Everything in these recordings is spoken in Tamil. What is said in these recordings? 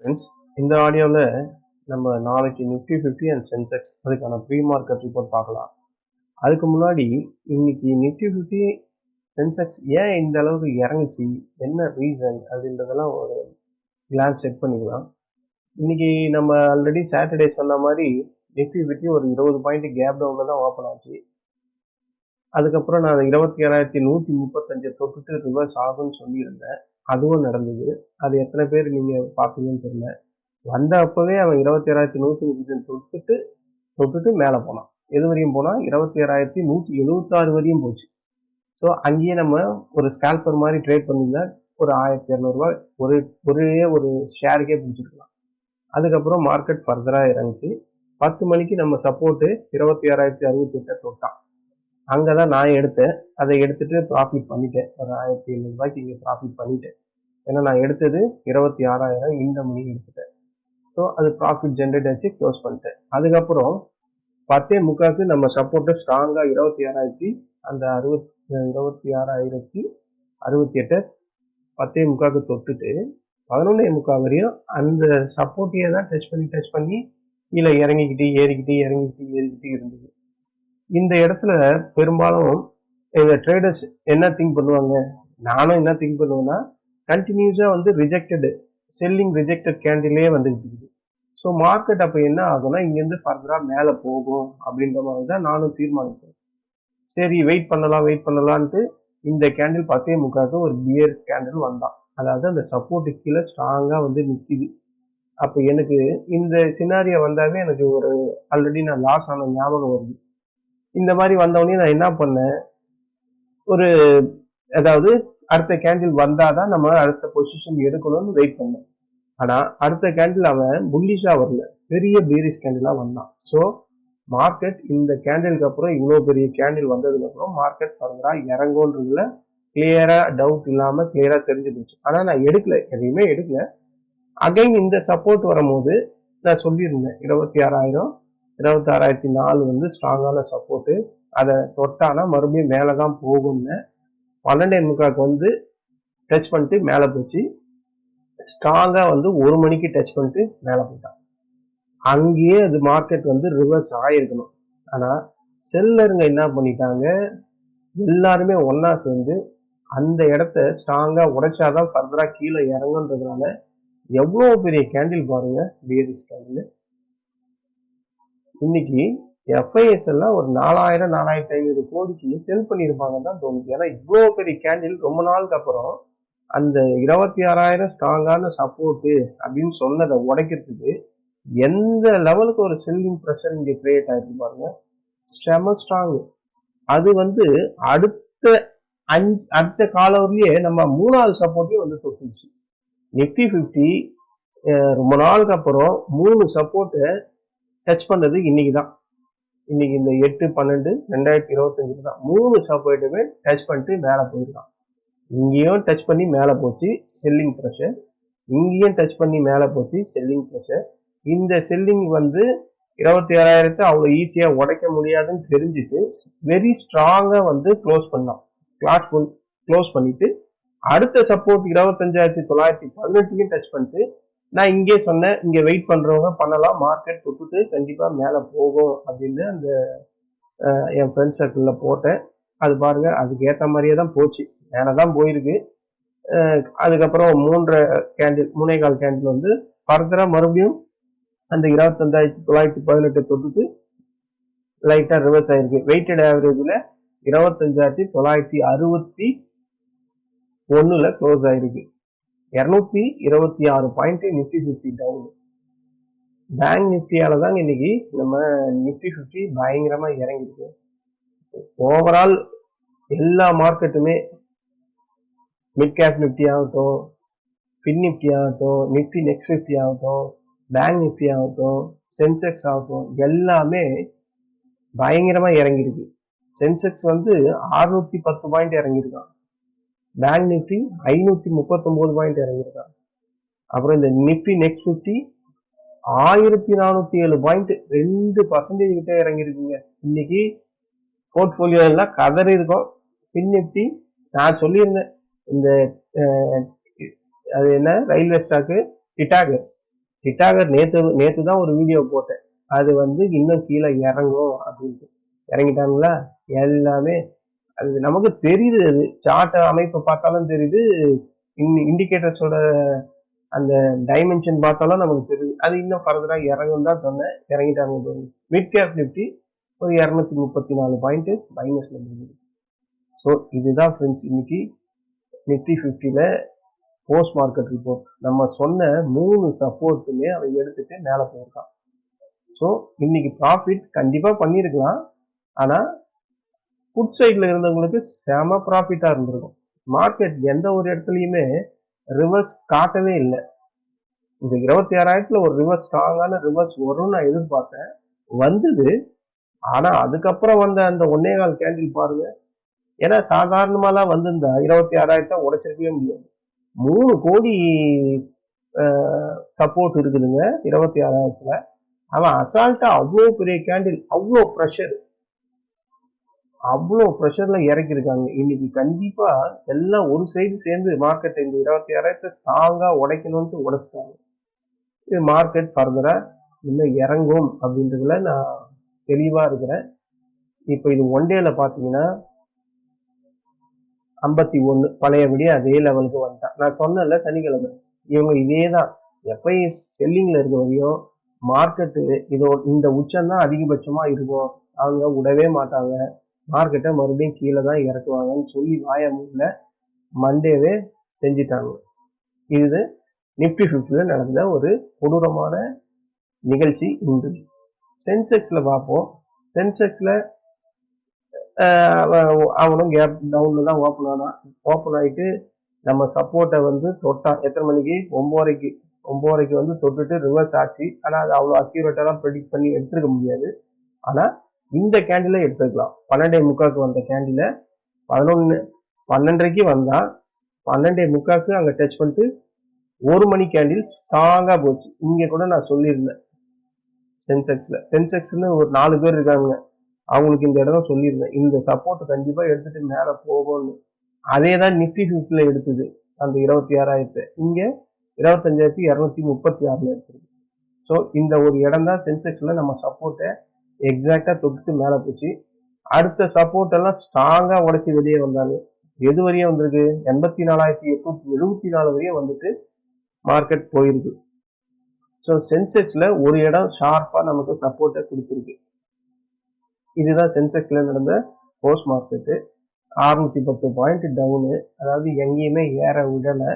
ஃப்ரெண்ட்ஸ் இந்த ஆடியோவில் நம்ம நாளைக்கு நிஃப்டி ஃபிஃப்டி அண்ட் சென்செக்ஸ் அதுக்கான ப்ரீ மார்க்கெட் ரிப்போர்ட் பார்க்கலாம். அதுக்கு முன்னாடி இன்னைக்கு நிஃப்டி ஃபிஃப்டி சென்செக்ஸ் ஏன் இந்த அளவுக்கு இறங்குச்சு? என்ன ரீசன் அப்படின்றதெல்லாம் ஒரு கிளான்ஸ் செக் பண்ணிக்கலாம். இன்னைக்கு நம்ம ஆல்ரெடி சாட்டர்டே சொன்ன மாதிரி நிஃப்டி ஃபிஃப்டி ஒரு இருபது பாயிண்ட் கேப் டவுனில் தான் ஓப்பன் ஆச்சு. அதுக்கப்புறம் நான் இருபத்தி ஏழாயிரத்தி நூற்றி முப்பத்தஞ்சு தொட்டுட்டு ரிவர்ஸ் ஆகும்னு சொல்லியிருந்தேன். அதுவும் நடந்தது. அது எத்தனை பேர் நீங்கள் பார்ப்பீங்கன்னு தெரியல. வந்த அப்போவே அவன் இருபத்தி ஏழாயிரத்தி நூற்றி முப்பத்தி தொட்டுட்டு தொட்டுட்டு மேலே போனான். எது வரையும் போனால் இருபத்தி ஏழாயிரத்தி நூற்றி எழுபத்தாறு வரையும் போச்சு. ஸோ அங்கேயே நம்ம ஒரு ஸ்கேல்பர் மாதிரி ட்ரேட் பண்ணியிருந்தா ஒரு ஆயிரத்தி இரநூறுவா ஒரு ஒரே ஒரு ஷேருக்கே பிடிச்சிருக்கலாம். அதுக்கப்புறம் மார்க்கெட் ஃபர்தராக இறங்குச்சு. பத்து மணிக்கு நம்ம சப்போர்ட்டு இருபத்தி ஆறாயிரத்தி அறுபத்தி எட்டை தொட்டான். அங்கே தான் நான் எடுத்தேன். அதை எடுத்துட்டு ப்ராஃபிட் பண்ணிட்டேன். ஒரு ஆயிரத்தி எழுநூறுபாய்க்கு இங்கே ப்ராஃபிட் பண்ணிட்டேன். ஏன்னா நான் எடுத்தது இருபத்தி ஆறாயிரம் இந்த மணி எடுத்துட்டேன். ஸோ அது ப்ராஃபிட் ஜென்ரேட் ஆச்சு க்ளோஸ் பண்ணிட்டேன். அதுக்கப்புறம் பத்தே முக்காக்கு நம்ம சப்போர்ட்டை ஸ்ட்ராங்காக இருபத்தி ஆறாயிரத்தி அந்த அறுபத் இருபத்தி ஆறாயிரத்தி அறுபத்தி எட்டை பத்தே முக்காக்கு தொட்டுட்டு பதினொன்னே முக்கால் வரையும் அந்த சப்போர்ட்டையே தான் டச் பண்ணி டச் பண்ணி கீழே இறங்கிக்கிட்டு ஏறிக்கிட்டு இறங்கிக்கிட்டு ஏறிக்கிட்டு இருந்தது. இந்த இடத்துல பெரும்பாலும் இந்த ட்ரேடர்ஸ் என்ன திங்க் பண்ணுவாங்க? நானும் என்ன திங்க் பண்ணுவேன்னா கண்டினியூஸாக வந்து ரிஜெக்டடு செல்லிங் ரிஜெக்டட் கேண்டிலே வந்துகிட்டு இருக்குது. ஸோ மார்க்கெட் அப்போ என்ன ஆகும்னா இங்கேருந்து ஃபர்தராக மேலே போகும் அப்படின்ற மாதிரி தான் நானும் தீர்மானிச்சேன். சரி வெயிட் பண்ணலாம் வெயிட் பண்ணலான்ட்டு இந்த கேண்டில் பத்தே முக்காக்கு ஒரு பியர் கேண்டில் வந்தான். அதாவது அந்த சப்போர்ட்டு கீழே ஸ்ட்ராங்காக வந்து நிற்கிது அப்போ எனக்கு இந்த சினாரியை வந்தாவே எனக்கு ஒரு ஆல்ரெடி நான் லாஸ் ஆன ஞாபகம் வருது. இந்த மாதிரி வந்தவொடனே நான் என்ன பண்ணேன்? ஒரு அதாவது அடுத்த கேண்டில் வந்தாதான் நம்ம அடுத்த பொசிஷன் எடுக்கணும்னு வெயிட் பண்ணேன் ஆனா அடுத்த கேண்டில் அவன் புல்லிஷா வரல. பெரிய பீரிஸ் கேண்டிலா வந்தான். ஸோ மார்க்கெட் இந்த கேண்டிலுக்கு அப்புறம் இவ்வளோ பெரிய கேண்டில் வந்ததுக்கு அப்புறம் மார்க்கெட் ஃபர்தரா இறங்கும்ன்றதுல கிளியரா டவுட் இல்லாம கிளியரா தெரிஞ்சு போச்சு. ஆனா நான் எடுக்கல. எதையுமே எடுக்கல. அகைன் இந்த சப்போர்ட் வரும்போது நான் சொல்லியிருந்தேன். இருபத்தி ஆறாயிரம் இருபத்தி ஆறாயிரத்தி நாலு வந்து ஸ்ட்ராங்கான சப்போர்ட்டு அதை தொட்டானா மறுபடியும் மேலே தான் போகும்னு. பன்னெண்டே முக்காக்கு வந்து டச் பண்ணிட்டு மேலே போச்சு. ஸ்ட்ராங்காக வந்து ஒரு மணிக்கு டச் பண்ணிட்டு மேலே போயிட்டான். அங்கேயே அது மார்க்கெட் வந்து ரிவர்ஸ் ஆகிருக்கணும் ஆனால் செல்லருங்க என்ன பண்ணிட்டாங்க? எல்லாருமே ஒன்றா சேர்ந்து அந்த இடத்த ஸ்ட்ராங்காக உடைச்சாதான் ஃபர்தராக கீழே இறங்குன்றதுனால எவ்வளோ பெரிய கேண்டில் பாருங்க பிஎஸ்சி கேண்டில் இன்னைக்கு எஃப்ஐஎஸ் எல்லாம் ஒரு நாலாயிரம் நாலாயிரத்தி ஐநூறு கோடிக்கு செல் பண்ணியிருப்பாங்க தான் தோணுது. ஏன்னா இவ்வளோ பெரிய கேண்டில் ரொம்ப நாளுக்கு அப்புறம் அந்த இருபத்தி ஆறாயிரம் ஸ்ட்ராங்கான சப்போர்ட்டு அப்படின்னு சொன்னதை உடைக்கிறதுக்கு எந்த லெவலுக்கு ஒரு செல்லிங் ப்ரெஷர் இங்கே கிரியேட் ஆகிருக்கு பாருங்க. ஸ்ட்ரெம ஸ்ட்ராங் அது வந்து அடுத்த அஞ்சு அடுத்த காலவரிலேயே நம்ம மூணாவது சப்போர்ட்டையும் வந்து தொட்டுச்சு நிஃப்டி ஃபிஃப்டி ரொம்ப நாளுக்கு அப்புறம் மூணு சப்போர்ட்டை டச் பண்ணது இன்னைக்கு தான் இன்னைக்கு இந்த எட்டு பன்னெண்டு ரெண்டாயிரத்தி இருபத்தஞ்சுல தான். மூணு சப்போர்ட்டுமே டச் பண்ணிட்டு மேலே போயிருக்கான். இங்கேயும் டச் பண்ணி மேலே போச்சு செல்லிங் ப்ரெஷர் இங்கேயும் டச் பண்ணி மேலே போச்சு செல்லிங் ப்ரெஷர் இந்த செல்லிங் வந்து இருபத்தி ஏழாயிரத்தை அவ்வளோ ஈஸியாக உடைக்க முடியாதுன்னு தெரிஞ்சுட்டு வெரி ஸ்ட்ராங்காக வந்து க்ளோஸ் பண்ணான். கிளாஸ் க்ளோஸ் பண்ணிட்டு அடுத்த சப்போர்ட் இருபத்தஞ்சாயிரத்தி தொள்ளாயிரத்தி பதினெட்டுக்கும் டச் பண்ணிட்டு நான் இங்கே சொன்னேன் இங்கே வெயிட் பண்ணுறவங்க பண்ணலாம். மார்க்கெட் தொட்டுட்டு கண்டிப்பாக மேலே போகும் அப்படின்னு அந்த என் ஃப்ரெண்ட் சர்க்கிளில் போட்டேன். அது பாருங்க அதுக்கு ஏற்ற மாதிரியே தான் போச்சு. மேலே தான் போயிருக்கு. அதுக்கப்புறம் மூன்றரை கேண்டில் மூணே கால் கேண்டில் வந்து ஃபர்தராக மறுபடியும் அந்த இருபத்தஞ்சாயிரத்தி தொள்ளாயிரத்தி பதினெட்டு தொட்டுட்டு லைட்டாக ரிவர்ஸ் ஆயிருக்கு. வெயிட்டட் ஆவரேஜில் இருபத்தஞ்சாயிரத்தி தொள்ளாயிரத்தி அறுபத்தி ஒன்றில் க்ளோஸ் ஆயிருக்கு. இரநூத்தி இருபத்தி ஆறு point nifty fifty down bank நிஃப்டியால தான் இன்னைக்கு நம்ம நிஃப்டி ஃபிஃப்டி பயங்கரமா இறங்கிருக்கு. ஓவரால் எல்லா மார்க்கெட்டுமே மிட் கேப் நிஃப்டி ஆகட்டும் பின் நிஃப்டி ஆகட்டும் நிஃப்டி நெக்ஸ்ட் ஃபிஃப்டி ஆகட்டும் பேங்க் நிஃப்டி ஆகட்டும் சென்செக்ஸ் ஆகட்டும் எல்லாமே பயங்கரமா இறங்கிருக்கு. சென்செக்ஸ் வந்து அறுநூத்தி பத்து பாயிண்ட் இறங்கியிருக்கான். பேங்க் நிஃப்டி ஐநூத்தி முப்பத்தொம்போது பாயிண்ட் இறங்கியிருக்கான் அப்புறம் இந்த நிஃப்டி நெக்ஸ்ட் ஃபிஃப்டி ஆயிரத்தி நானூத்தி ஏழு பாயிண்ட் ரெண்டு பர்சன்டேஜ் கிட்ட இறங்கியிருக்குங்க. இன்னைக்கு போர்ட்போலியோ எல்லாம் கதறி இருக்கும். பின் நிஃப்டி நான் சொல்லியிருந்தேன் இந்த அது என்ன ரயில்வே ஸ்டாக்கு டிட்டாகு டிட்டாகர் நேத்து நேத்து தான் ஒரு வீடியோ போட்டேன். அது வந்து இன்னும் கீழே இறங்கும் அப்படின்ட்டு. இறங்கிட்டாங்களா? எல்லாமே அது நமக்கு தெரியுது அது. சார்ட் அமைப்பை பார்த்தாலும் தெரியுது. இண்டிகேட்டர்ஸோட அந்த டைமென்ஷன் பார்த்தாலும் நமக்கு தெரியுது. அது இன்னும் ஃபர்தராக இறங்கும் தான் சொன்னேன். இறங்கிட்டாங்க மிட் கேப் நிஃப்டி ஒரு இரநூத்தி முப்பத்தி நாலு பாயிண்ட் மைனஸ்ல முடிஞ்சது ஸோ இதுதான் ஃப்ரெண்ட்ஸ் இன்னைக்கு நிஃப்டி ஃபிஃப்டியில் போஸ்ட் மார்க்கெட் ரிப்போர்ட் நம்ம சொன்ன மூணு சப்போர்ட்டுமே அவன் எடுத்துட்டு மேலே போயிருக்கான். ஸோ இன்னைக்கு ப்ராஃபிட் கண்டிப்பாக பண்ணியிருக்கலாம். ஆனால் ஃபுட் சைடில் இருந்தவங்களுக்கு செம ப்ராஃபிட்டாக இருந்திருக்கும். மார்க்கெட் எந்த ஒரு இடத்துலையுமே ரிவர்ஸ் காட்டவே இல்லை. இந்த இருபத்தி ஆறாயிரத்தில் ஒரு ரிவர்ஸ் ஸ்ட்ராங்கான ரிவர்ஸ் வரும்னு நான் எதிர்பார்த்தேன். வந்தது. ஆனால் அதுக்கப்புறம் வந்த அந்த ஒன்னே கால் கேண்டில் பாருங்க. ஏன்னா சாதாரணமாலாம் வந்திருந்தா இருபத்தி ஆறாயிரத்தை உடைச்சிருக்கவே முடியாது. மூணு கோடி சப்போர்ட் இருக்குதுங்க இருபத்தி ஆறாயிரத்தில். அவன் அசால்ட்டாக அவ்வளோ பெரிய கேண்டில் அவ்வளோ ப்ரெஷர் அவ்வளோ ப்ரெஷரில் இறக்கியிருக்காங்க. இன்னைக்கு கண்டிப்பாக எல்லாம் ஒரு சைடு சேர்ந்து மார்க்கெட் இந்த இருபத்தி ஆறாயிரத்தை ஸ்ட்ராங்காக உடைக்கணும்ட்டு உடைச்சிட்டாங்க. இது மார்க்கெட் ஃபர்தராக இன்னும் இறங்கும் அப்படின்றதுல நான் தெளிவாக இருக்கிறேன். இப்போ இது ஒன் டேல பார்த்தீங்கன்னா ஐம்பத்தி ஒன்று பழையபடி அதே லெவலுக்கு வந்துட்டான். நான் சொன்னல சனிக்கிழமை இவங்க இதே தான் எப்பயும் செல்லிங்கில் இருக்க வரையும் மார்க்கெட்டு இதோ இந்த உச்சம் தான் அதிகபட்சமாக இருக்கும். அவங்க விடவே மாட்டாங்க. மார்க்கெட்டை மறுபடியும் கீழே தான் இறக்குவாங்கன்னு சொல்லி வாய முடியல மண்டேவே செஞ்சிட்டாங்க. இது நிப்டி ஃபிஃப்டியில் நடந்த ஒரு கொடூரமான நிகழ்ச்சி இன்று. சென்செக்ஸில் பார்ப்போம். சென்செக்ஸில் அவனும் கேப் டவுனில் தான் ஓப்பன் ஆனான். ஓப்பன் ஆகிட்டு நம்ம சப்போர்ட்டை வந்து தொட்டான். எத்தனை மணிக்கு? ஒம்போரைக்கு ஒம்போரைக்கு வந்து தொட்டுட்டு ரிவர்ஸ் ஆச்சு. ஆனால் அது அவ்வளோ அக்யூரேட்டாலாம் ப்ரெடிக்ட் பண்ணி எடுத்துருக்க முடியாது. ஆனால் இந்த கேண்டில எடுத்துக்கலாம். பன்னெண்டே முக்காக்கு வந்த கேண்டில பதினொன்று பன்னெண்டரைக்கு வந்தால் பன்னெண்டே முக்காக்கு அங்கே டச் பண்ணிட்டு ஒரு மணி கேண்டில் ஸ்ட்ராங்காக போச்சு. இங்கே கூட நான் சொல்லியிருந்தேன். சென்செக்ஸில் சென்செக்ஸ்னு ஒரு நாலு பேர் இருக்காங்க. அவங்களுக்கு இந்த இடம் சொல்லியிருந்தேன். இந்த சப்போர்ட் கண்டிப்பாக எடுத்துட்டு மேலே போகும்னு அதே தான் நிஃப்டி ஃபிஃப்டியில் எடுத்தது. அந்த இருபத்தி ஆறாயிரத்தை. இங்கே இருபத்தஞ்சாயிரத்தி இரநூத்தி முப்பத்தி ஆறில் எடுத்துருக்கு ஸோ இந்த ஒரு இடம் தான் சென்செக்ஸில் நம்ம சப்போர்ட்டை எக்ஸாக்டா தொட்டு மேல போச்சு. அடுத்த சப்போர்ட் எல்லாம் ஸ்ட்ராங்கா உடச்சி வெளியே வந்தாங்க. எது வரையும் வந்திருக்கு? எண்பத்தி நாலாயிரத்தி எட்நூத்தி எழுபத்தி நாலு வரையும் வந்துட்டு மார்க்கெட் போயிருக்கு. ஸோ சென்செக்ஸ்ல ஒரு இடம் ஷார்ப்பா நமக்கு சப்போர்ட்டை கொடுத்துருக்கு. இதுதான் சென்செக்ஸ்ல நடந்த போஸ்ட் மார்க்கெட்டு அறுநூத்தி பத்து பாயிண்ட் டவுனு அதாவது எங்கேயுமே ஏற விடலை.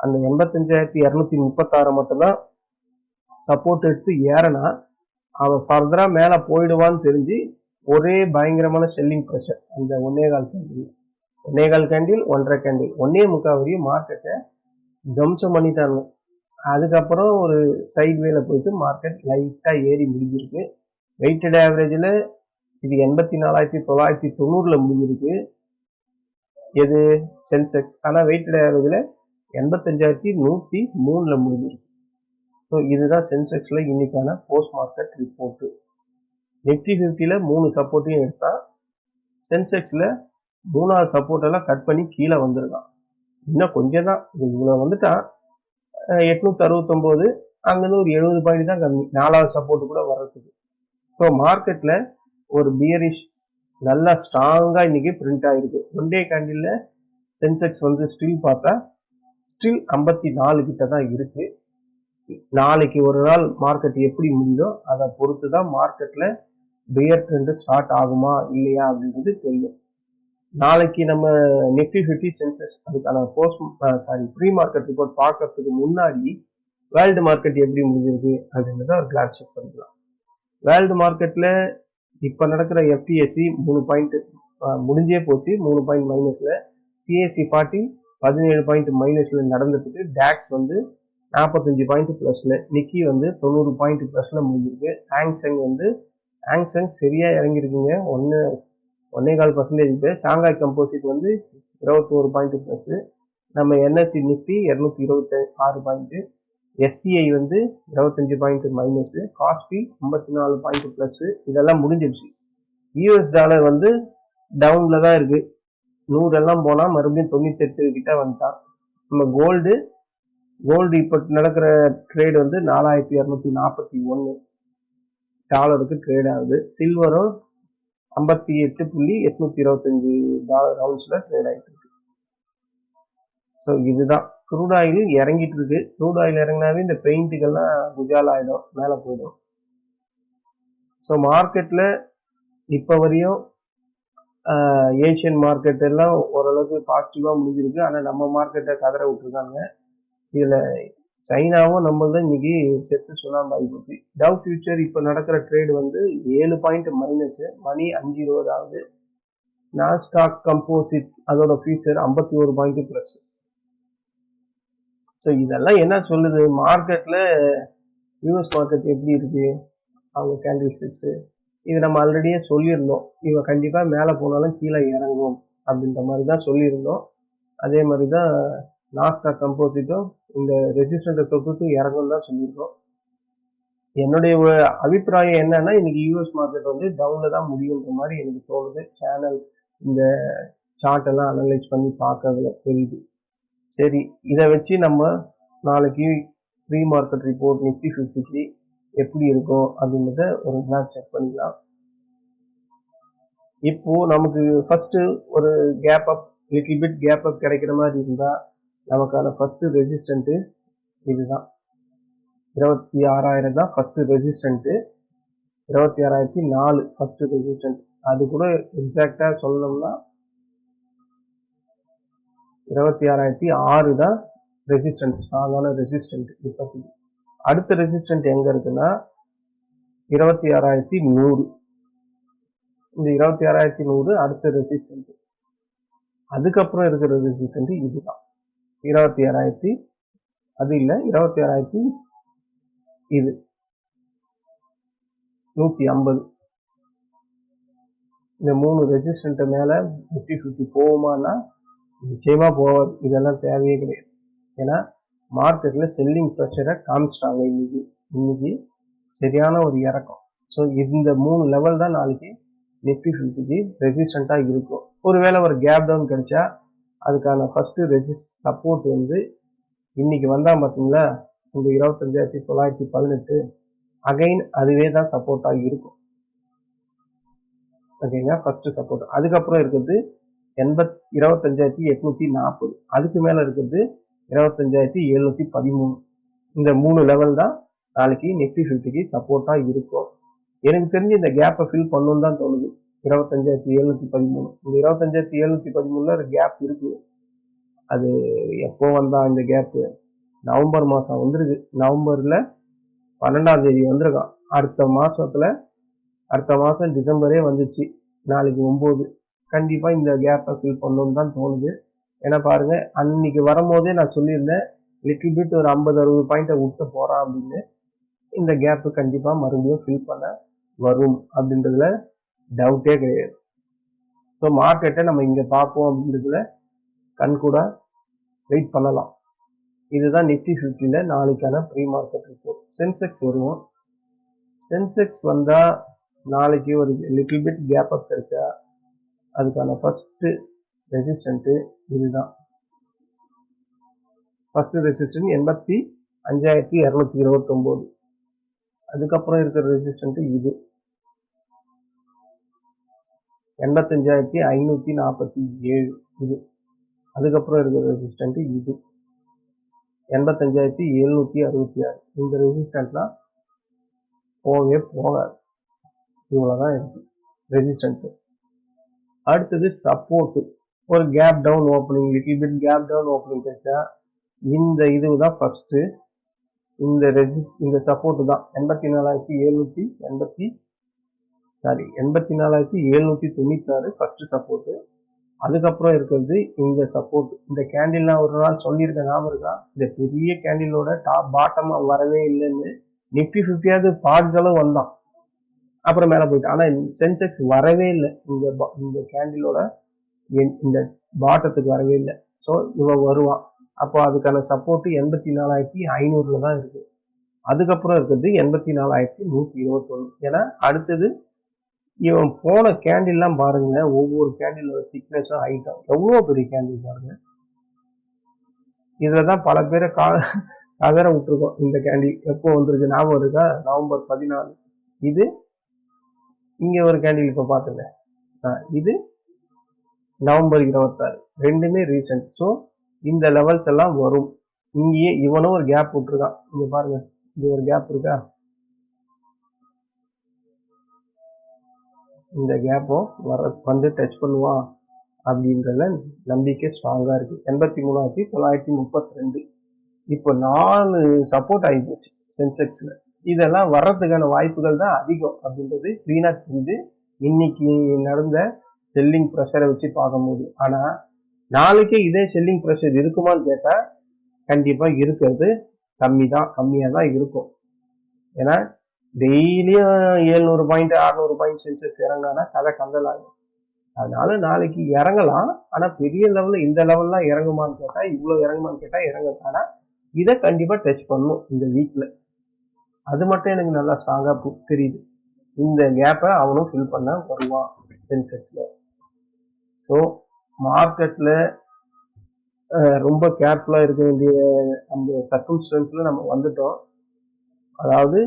அந்த எண்பத்தஞ்சாயிரத்தி இரநூத்தி முப்பத்தாறு மட்டும்தான் சப்போர்ட் எடுத்து ஏறனா அவன் ஃபர்தராக மேலே போயிடுவான்னு தெரிஞ்சு ஒரே பயங்கரமான செல்லிங் ப்ரெஷர் அந்த ஒன்னே கால் கேண்டில் ஒன்னே கால் கேண்டில் ஒன்றரை கேண்டில் ஒன்னே முக்கால் வரையும் மார்க்கெட்டை தம்சம் பண்ணிட்டாங்க அதுக்கப்புறம் ஒரு சைட் வேல போயிட்டு மார்க்கெட் லைட்டாக ஏறி முடிஞ்சிருக்கு. வெயிட்டட் ஆவரேஜில் இது எண்பத்தி நாலாயிரத்தி தொள்ளாயிரத்தி தொண்ணூறில் முடிஞ்சிருக்கு. எது? சென்செக்ஸ் ஆனால் வெயிட்டட் ஆவரேஜில் எண்பத்தஞ்சாயிரத்தி நூற்றி மூணில் முடிஞ்சிருக்கு. ஸோ இதுதான் சென்செக்ஸில் இன்னைக்கான போஸ்ட் மார்க்கெட் ரிப்போர்ட்டு நிஃப்டி ஃபிஃப்டியில் மூணு சப்போர்ட்டையும் எடுத்தா சென்செக்ஸில் மூணாவது சப்போர்ட்டெல்லாம் கட் பண்ணி கீழே வந்துருக்கான். இன்னும் கொஞ்சம் தான். இவ்வளோ வந்துட்டான் எட்நூத்தி அறுபத்தொம்போது அங்கேருந்து ஒரு எழுபது பாயிண்ட் தான் கம்மி. நாலாவது சப்போர்ட் கூட வர்றதுக்கு. ஸோ மார்க்கெட்டில் ஒரு பியரிஷ் நல்லா ஸ்ட்ராங்காக இன்னைக்கு பிரிண்ட் ஆகிருக்கு ஒன் டே கேண்டில் சென்செக்ஸ் வந்து ஸ்டில் பார்த்தா ஸ்டில் ஐம்பத்தி நாலு கிட்ட தான் இருக்குது நாளைக்கு ஒரு நாள் மார்க்கெட் எப்படி முடியுதோ அதை பொறுத்து தான் மார்க்கெட்ல பியர் ட்ரெண்ட் ஸ்டார்ட் ஆகுமா இல்லையா அப்படின்றது தெரியும். நாளைக்கு நம்ம நிஃப்டி ஃபிஃப்டி சென்சஸ் அதுக்கான post sorry pre market report பார்க்கறதுக்கு முன்னாடி வேர்ல்டு மார்க்கெட் எப்படி முடிஞ்சிருக்கு அப்படின்றத ஒரு கிளாஸ் செக் பண்ணிக்கலாம். வேர்ல்டு மார்க்கெட்ல இப்போ நடக்கிற எஃப்டிஎஸ்சி மூணு பாயிண்ட் முடிஞ்சே போச்சு மூணு பாயிண்ட் மைனஸ்ல சிஎஸ்சி ஃபார்ட்டி பதினேழு பாயிண்ட் மைனஸ்ல நடந்துட்டு டேக்ஸ் வந்து நாற்பத்தஞ்சு பாயிண்ட் ப்ளஸ்ல நிக்கி வந்து தொண்ணூறு பாயிண்ட் ப்ளஸ்ல முடிஞ்சிருக்கு. ஆங்சங் வந்து ஆங்சங் சரியா இறங்கியிருக்குங்க. ஒன்று ஒன்னே கால் பர்சன்டேஜ் இப்போ ஷாங்காய் கம்போசிட் வந்து இருபத்தோரு பாயிண்ட் ப்ளஸ் நம்ம என்எஸ்சி நிஃப்டி இரநூத்தி இருபத்தி ஆறு பாயிண்ட் எஸ்டிஐ வந்து இருபத்தஞ்சு பாயிண்ட் மைனஸ் காஸ்பி ஐம்பத்தி நாலு பாயிண்ட் ப்ளஸ் இதெல்லாம் முடிஞ்சிருச்சு யூஎஸ் டாலர் வந்து டவுன்ல தான் இருக்கு. நூறெல்லாம் போனால் மறுபடியும் தொண்ணூத்தெட்டு கிட்ட வந்துட்டான். நம்ம கோல்டு கோல்டு இப்போ நடக்கிற ட்ரேடு வந்து நாலாயிரத்தி இரநூத்தி நாற்பத்தி ஒன்று டாலருக்கு ட்ரேட் ஆகுது. சில்வரும் ஐம்பத்தி எட்டு புள்ளி எட்நூத்தி இருபத்தஞ்சு டாலர் ரவுண்ட்ஸில் ட்ரேட் ஆகிட்டு இருக்கு. ஸோ இதுதான். க்ரூட் ஆயில் இறங்கிட்டு இருக்கு. க்ரூட் ஆயில் இறங்கினாவே இந்த பெயிண்ட்டுகள்லாம் குஜால் ஆகிடும் மேலே போயிடும். ஸோ மார்க்கெட்டில் இப்போ வரையும் ஏஷியன் மார்க்கெட் எல்லாம் ஓரளவுக்கு பாசிட்டிவாக முடிஞ்சிருக்கு. ஆனால் நம்ம மார்க்கெட்டை கதற விட்டுருக்காங்க. இதில் சைனாவும் நம்ம தான் இன்னைக்கு செத்து சுனாமி ஆகி போச்சு டவ் ஃபியூச்சர் இப்போ நடக்கிற ட்ரேட் வந்து ஏழு பாயிண்ட் மைனஸ் மணி அஞ்சு இருபது ஆகுது நாஸ்டாக் கம்போசிட் அதோட ஃபியூச்சர் ஐம்பத்தி ஒரு பாயிண்ட் ப்ளஸ் ஸோ இதெல்லாம் என்ன சொல்லுது? மார்க்கெட்டில் யூஎஸ் மார்க்கெட் எப்படி இருக்கு? அவங்க கேண்டில் ஸ்டிக்ஸு இது நம்ம ஆல்ரெடியே சொல்லியிருந்தோம். இவன் கண்டிப்பாக மேலே போனாலும் கீழே இறங்கும் அப்படின்ற மாதிரி தான் சொல்லியிருந்தோம். அதே மாதிரி தான் நாஸ்டாக் கம்போசிட்டும் இந்த ரெசிஸ்டண்ட்டை தொகுத்து இறங்கும் தான் சொல்லியிருக்கோம். என்னுடைய அபிப்பிராயம் என்னன்னா இன்னைக்கு யூஎஸ் மார்க்கெட் வந்து டவுன்ல தான் முடியுன்ற மாதிரி எனக்கு தோணுது. சேனல் இந்த சார்ட் எல்லாம் அனலைஸ் பண்ணி பார்க்கறதுல தெரியுது. சரி இதை வச்சு நம்ம நாளைக்கு pre market report nifty fifty எப்படி இருக்கும் அப்படின்றத ஒரு நாள் செக் பண்ணிக்கலாம். இப்போ நமக்கு ஃபர்ஸ்ட் ஒரு gap up little bit gap up கிடைக்கிற மாதிரி இருந்தால் நமக்கான ஃபர்ஸ்ட் ரெசிஸ்டன்ட் இதுதான். இருபத்தி ஆறாயிரம் தான் ஃபர்ஸ்ட் ரெசிஸ்டன்ட் இருபத்தி ஆறாயிரத்தி நாலு ஃபர்ஸ்ட் ரெசிஸ்டன்ட் அது கூட எக்ஸாக்டா சொல்லணும்னா இருபத்தி ஆறாயிரத்தி ஆறு தான் ரெசிஸ்டன்ட் ஸ்ட்ராங்கான ரெசிஸ்டன்ட் இப்போதைக்கு. அடுத்த ரெசிஸ்டன்ட் எங்க இருக்குன்னா இருபத்தி ஆறாயிரத்தி நூறு. இந்த இருபத்தி ஆறாயிரத்தி நூறு அடுத்த ரெசிஸ்டன்ட் அதுக்கப்புறம் இருக்கிற ரெசிஸ்டன்ட் இதுதான். இருபத்தி ஏழாயிரத்தி அது இல்லை இருபத்தி ஏழாயிரத்தி இது. நூற்றி ஐம்பது. இந்த மூணு ரெசிஸ்டன்ட் மேலே ஃபிஃப்டி ஃபிஃப்டி போகுமானா நிச்சயமாக போகாது இதெல்லாம் தேவையே கிடையாது. ஏன்னா மார்க்கெட்டில் செல்லிங் ப்ரெஷரை காமிச்சிட்டாங்க இன்னைக்கு. இன்னைக்கு சரியான ஒரு இறக்கம். ஸோ இந்த மூணு லெவல் தான் நாளைக்கு நிஃப்டி ஃபிஃப்டிக்கு ரெசிஸ்டண்ட்டாக இருக்கும். ஒருவேளை ஒரு கேப் டவுன் கிடைச்சா அதுக்கான ஃபர்ஸ்ட் ரெசிஸ்ட் சப்போர்ட் வந்து இன்னைக்கு வந்தா பார்த்தீங்களா இந்த இருபத்தஞ்சாயிரத்தி தொள்ளாயிரத்தி பதினெட்டு. அகைன் அதுவே தான் சப்போர்ட்டாக இருக்கும். ஓகேங்க ஃபர்ஸ்ட் சப்போர்ட் அதுக்கப்புறம் இருக்கிறது எண்பத் இருபத்தஞ்சாயிரத்தி எட்நூத்தி நாற்பது. அதுக்கு மேல இருக்கிறது இருபத்தஞ்சாயிரத்தி எழுநூத்தி பதிமூணு. இந்த மூணு லெவல் தான் நாளைக்கு நிஃப்டி ஃபிஃப்டிக்கு சப்போர்ட்டாக இருக்கும். எனக்கு தெரிஞ்சு இந்த கேப்பை ஃபில் பண்ணணும்னு தான் தோணுது. இருபத்தஞ்சாயிரத்தி எழுநூத்தி பதிமூணு. இந்த இருபத்தஞ்சாயிரத்தி எழுநூத்தி பதிமூணுல ஒரு கேப் இருக்கு அது எப்போ வந்தா இந்த கேப்பு நவம்பர் மாசம் வந்துருக்கு நவம்பர்ல பன்னெண்டாம் தேதி வந்திருக்கான் அடுத்த மாசத்துல அடுத்த மாசம் டிசம்பரே வந்துச்சு. நாளைக்கு ஒன்பது கண்டிப்பா இந்த கேப்பை ஃபில் பண்ணணும்னு தான் தோணுது. ஏன்னா பாருங்க அன்னைக்கு வரும்போதே நான் சொல்லியிருந்தேன் லிட்டில் பிட் ஒரு ஐம்பது அறுபது பாயிண்ட்டை விட்டு போறான் அப்படின்னு. இந்த கேப்பு கண்டிப்பா மறுபடியும் ஃபில் பண்ண வரும் அப்படின்றதுல டவுட்டே கிடையாது. ஸோ மார்க்கெட்டை நம்ம இங்கே பார்ப்போம் அப்படின்றதுல கண் கூட வெயிட் பண்ணலாம். இதுதான் நிஃப்டி ஃபிஃப்டியில் நாளைக்கான ப்ரீ மார்க்கெட் ரிப்போர்ட் சென்செக்ஸ் வருவோம். சென்செக்ஸ் வந்தால் நாளைக்கு ஒரு லிட்டில் பிட் கேப் அப் கிடைச்சா அதுக்கான ஃபஸ்ட்டு ரெசிஸ்டண்ட்டு இதுதான். ஃபஸ்ட்டு ரெசிஸ்டன்ட் எண்பத்தி அஞ்சாயிரத்தி இரநூத்தி இருபத்தொம்போது. அதுக்கப்புறம் இருக்கிற ரெசிஸ்டன்ட்டு இது. எண்பத்தஞ்சாயிரத்தி ஐநூற்றி நாற்பத்தி ஏழு. இது. அதுக்கப்புறம் இருக்கிற ரெசிஸ்டண்ட்டு இது. எண்பத்தஞ்சாயிரத்தி எழுநூற்றி அறுபத்தி ஆறு. இந்த ரெசிஸ்டண்ட்லாம் போகவே போகாது. இவ்வளவுதான் இருக்கு. ரெசிஸ்டன்ட்டு அடுத்தது சப்போர்ட்டு ஒரு gap down opening little bit gap down opening கிடைச்சா இந்த இது தான் ஃபஸ்ட்டு இந்த ரெசிஸ் இந்த சப்போர்ட்டு தான். எண்பத்தி நாலாயிரத்தி எழுநூற்றி எண்பத்தி சாரி எண்பத்தி நாலாயிரத்தி எழுநூத்தி தொண்ணூத்தி ஆறு ஃபர்ஸ்ட் சப்போர்ட் அதுக்கப்புறம் இருக்கிறது இந்த சப்போர்ட் இந்த கேண்டில் நான் ஒரு நாள் சொல்லியிருக்க ஞாபகம் இருக்கா? இந்த பெரிய கேண்டிலோட டாப் பாட்டம் வரவே இல்லைன்னு நிஃப்டி ஃபிஃப்டியாவது பாட்களும் வந்தான். அப்புறம் மேலே போயிட்டு. ஆனா சென்செக்ஸ் வரவே இல்லை. இந்த இந்த கேண்டிலோட இந்த பாட்டத்துக்கு வரவே இல்லை. ஸோ இவன் வருவான். அப்போ அதுக்கான சப்போர்ட் எண்பத்தி நாலாயிரத்தி ஐநூறுல தான் இருக்கு. அதுக்கப்புறம் இருக்கிறது எண்பத்தி நாலாயிரத்தி நூத்தி இருபத்தொன்னு. ஏன்னா அடுத்தது இவன் போன கேண்டில்லாம் பாருங்க ஒவ்வொரு கேண்டிலோட திக்னஸும் ஹைட்டும் எவ்வளோ பெரிய கேண்டில் பாருங்க. இதில் தான் பல பேரை கா கதற விட்டுருக்கோம் இந்த கேண்டில் எப்போ வந்திருக்கு? ஞாபகம் இருக்கா? நவம்பர் பதினாலு. இது இங்கே ஒரு கேண்டில் இப்போ பார்த்துங்க இது நவம்பர் இருபத்தாறு. ரெண்டுமே ரீசன்ட் ஸோ இந்த லெவல்ஸ் எல்லாம் வரும். இங்கேயே இவனும் ஒரு கேப் விட்டுருக்கான். இங்கே பாருங்க. இது ஒரு கேப் இருக்கா? இந்த கேப்போ வர வந்து டச் பண்ணுவான் அப்படின்றத நம்பிக்கை ஸ்ட்ராங்காக இருக்குது எண்பத்தி மூணாயிரத்தி தொள்ளாயிரத்தி முப்பத்தி ரெண்டு. இப்போ நாலு சப்போர்ட் ஆகி போச்சு சென்செக்ஸில் இதெல்லாம் வர்றதுக்கான வாய்ப்புகள் தான் அதிகம் அப்படின்றது க்ளீனாக தெரிஞ்சு இன்னைக்கு நடந்த செல்லிங் ப்ரெஷரை வச்சு பார்க்கும்போது. ஆனால் நாளைக்கே இதே செல்லிங் ப்ரெஷர் இருக்குமான்னு கேட்டால் கண்டிப்பாக இருக்கிறது கம்மி தான் கம்மியாக தான் இருக்கும். ஏன்னா டெய்லியும் ஏழ்நூறு பாயிண்ட் அறுநூறு பாயிண்ட் சென்சஸ் இறங்கினா கதை கந்தலாகும். அதனால நாளைக்கு இறங்கலாம். ஆனா பெரிய லெவல்ல இந்த லெவல்லாம் இறங்குமான்னு கேட்டா இவ்வளவு இறங்குமான்னு கேட்டா இறங்குது. ஆனா இதை கண்டிப்பா டச் பண்ணும் இந்த வீக்ல அது மட்டும் எனக்கு நல்லா ஸ்ட்ராங்கா தெரியுது. இந்த கேப்பை அவனும் ஃபில் பண்ண வருவான் சென்செக்ஸ்ல ஸோ மார்க்கெட்ல ரொம்ப கேர்ஃபுல்லா இருக்க வேண்டிய அந்த சர்க்கம்ஸ்டன்ஸ்ல நம்ம வந்துட்டோம். அதாவது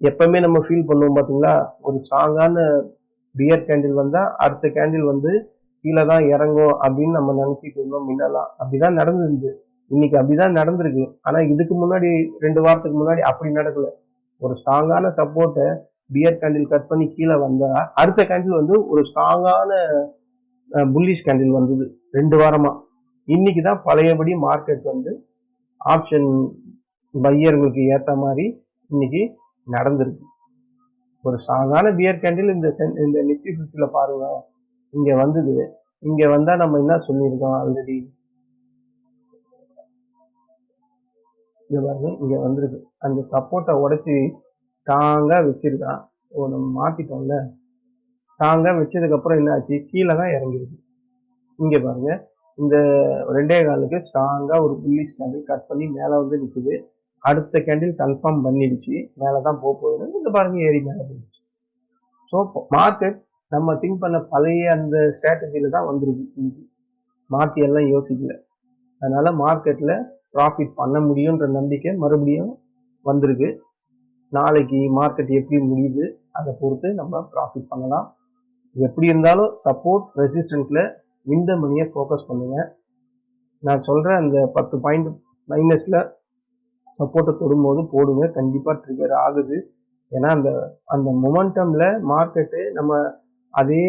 எப்பவுமே நம்ம ஃபீல் பண்ணுவோம் பார்த்தீங்களா ஒரு ஸ்ட்ராங்கான பியர் கேண்டில் வந்தால் அடுத்த கேண்டில் வந்து கீழே தான் இறங்கும் அப்படின்னு நம்ம நினச்சிட்டு இருந்தோம் முன்னெல்லாம். அப்படிதான் நடந்திருந்து. இன்னைக்கு அப்படிதான் நடந்திருக்கு. ஆனால் இதுக்கு முன்னாடி ரெண்டு வாரத்துக்கு முன்னாடி அப்படி நடக்கல. ஒரு ஸ்ட்ராங்கான சப்போர்ட்டை பியர் கேண்டில் கட் பண்ணி கீழே வந்தா அடுத்த கேண்டில் வந்து ஒரு ஸ்ட்ராங்கான புல்லிஷ் கேண்டில் வந்தது. ரெண்டு வாரமாக இன்னைக்கு தான் பழையபடி மார்க்கெட் வந்து ஆப்ஷன் பையர்களுக்கு ஏற்ற மாதிரி இன்னைக்கு நடந்திருக்கு. ஒரு ஸ்ட்ராங்கான பியர் கேண்டில் இந்த இந்த நிஃப்டி ஃபிஃப்டியில் பாருங்க. இங்கே வந்தது. இங்கே வந்தால் நம்ம என்ன சொல்லியிருக்கோம் ஆல்ரெடி இங்கே பாருங்க இங்கே வந்திருக்கு. அந்த சப்போர்ட்டை உடச்சி ஸ்ட்ராங்கா வச்சிருக்கான். ஓ நம்ம மாற்றிட்டோம்ல ஸ்ட்ராங்கா வச்சதுக்கப்புறம் என்னாச்சு? என்ன ஆச்சு கீழே தான் இறங்கிருக்கு. இங்கே பாருங்க இந்த ரெண்டே காலுக்கு ஸ்ட்ராங்காக ஒரு புள்ளி கேண்டில் கட் பண்ணி மேலே வந்து நிற்குது அடுத்த கேண்டில் கன்ஃபார்ம் பண்ணிடுச்சு. மேலே தான் போக போகணும் இந்த பாருங்க ஏறி மேலே போயிடுச்சு. ஸோ மார்க்கெட் நம்ம திங்க் பண்ண பழைய அந்த ஸ்ட்ராட்டஜியில் தான் வந்துருக்கு. இன்னைக்கு. மாற்றி எல்லாம் யோசிக்கல. அதனால மார்க்கெட்டில் ப்ராஃபிட் பண்ண முடியுன்ற நம்பிக்கை மறுபடியும் வந்திருக்கு. நாளைக்கு மார்க்கெட் எப்படி முடியுது அதை பொறுத்து நம்ம ப்ராஃபிட் பண்ணலாம். எப்படி இருந்தாலும் சப்போர்ட் ரெசிஸ்டன்ட்ல இந்த மணியை ஃபோக்கஸ் பண்ணுங்க. நான் சொல்கிற அந்த பத்து பாயிண்ட் மைனஸில் சப்போர்ட்டை தொடும்போது போடுங்க. கண்டிப்பாக ட்ரிகர் ஆகுது. ஏன்னா அந்த அந்த மொமெண்டமில் மார்க்கெட்டு நம்ம அதே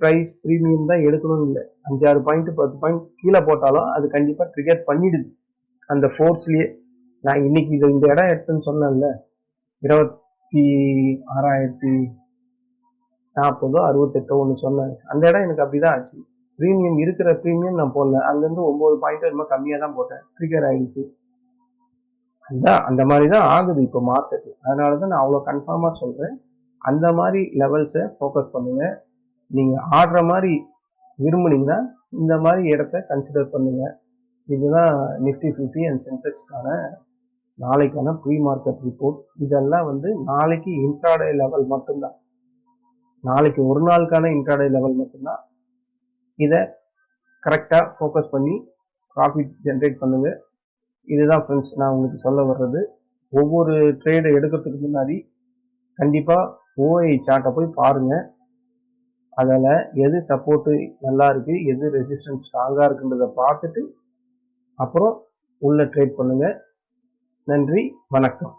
ப்ரைஸ் ப்ரீமியம் தான் எடுக்கணும்னு இல்லை. அஞ்சாறு பாயிண்ட் பத்து பாயிண்ட் கீழே போட்டாலும் அது கண்டிப்பாக ட்ரிகர் பண்ணிடுது. அந்த ஃபோர்ஸ்லேயே நான் இன்னைக்கு இது இந்த இடம் எடுத்துன்னு சொன்னேன்ல. இருபத்தி ஆறாயிரத்தி நாற்பதோ அறுபத்தெட்டோ ஒன்று சொன்னேன். அந்த இடம் எனக்கு அப்படிதான் ஆச்சு. ப்ரீமியம் இருக்கிற ப்ரீமியம் நான் போடல. அங்கேருந்து ஒம்பது பாயிண்ட் ரொம்ப கம்மியாக தான் போட்டேன். ட்ரிகர் ஆகிடுச்சு அந்த மாதிரி தான் ஆகுது இப்போ மார்க்கெட் அதனால தான் நான் அவ்வளோ கன்ஃபார்மாக சொல்கிறேன் அந்த மாதிரி லெவல்ஸை ஃபோக்கஸ் பண்ணுங்க. நீங்கள் ஆடுற மாதிரி விரும்புனீங்கன்னா இந்த மாதிரி இடத்த கன்சிடர் பண்ணுங்க. இதுதான் நிஃப்டி ஃபிஃப்டி அண்ட் சென்செக்ஸ்க்கான நாளைக்கான ப்ரீ மார்க்கெட் ரிப்போர்ட் இதெல்லாம் வந்து நாளைக்கு இன்ட்ராடே லெவல் மட்டும்தான். நாளைக்கு ஒரு நாளுக்கான இன்ட்ராடே லெவல் மட்டும்தான். இதை கரெக்டாக ஃபோக்கஸ் பண்ணி ப்ராஃபிட் ஜென்ரேட் பண்ணுங்கள் இதுதான் ஃப்ரெண்ட்ஸ் நான் உங்களுக்கு சொல்ல வர்றது. ஒவ்வொரு ட்ரேடை எடுக்கிறதுக்கு முன்னாடி கண்டிப்பாக ஓஐ சார்ட்டை போய் பாருங்கள் அதில் எது சப்போர்ட்டு நல்லா இருக்குது எது ரெசிஸ்டன்ஸ் ஸ்ட்ராங்காக இருக்குன்றதை பார்த்துட்டு அப்புறம் உள்ளே ட்ரேட் பண்ணுங்கள் நன்றி வணக்கம்.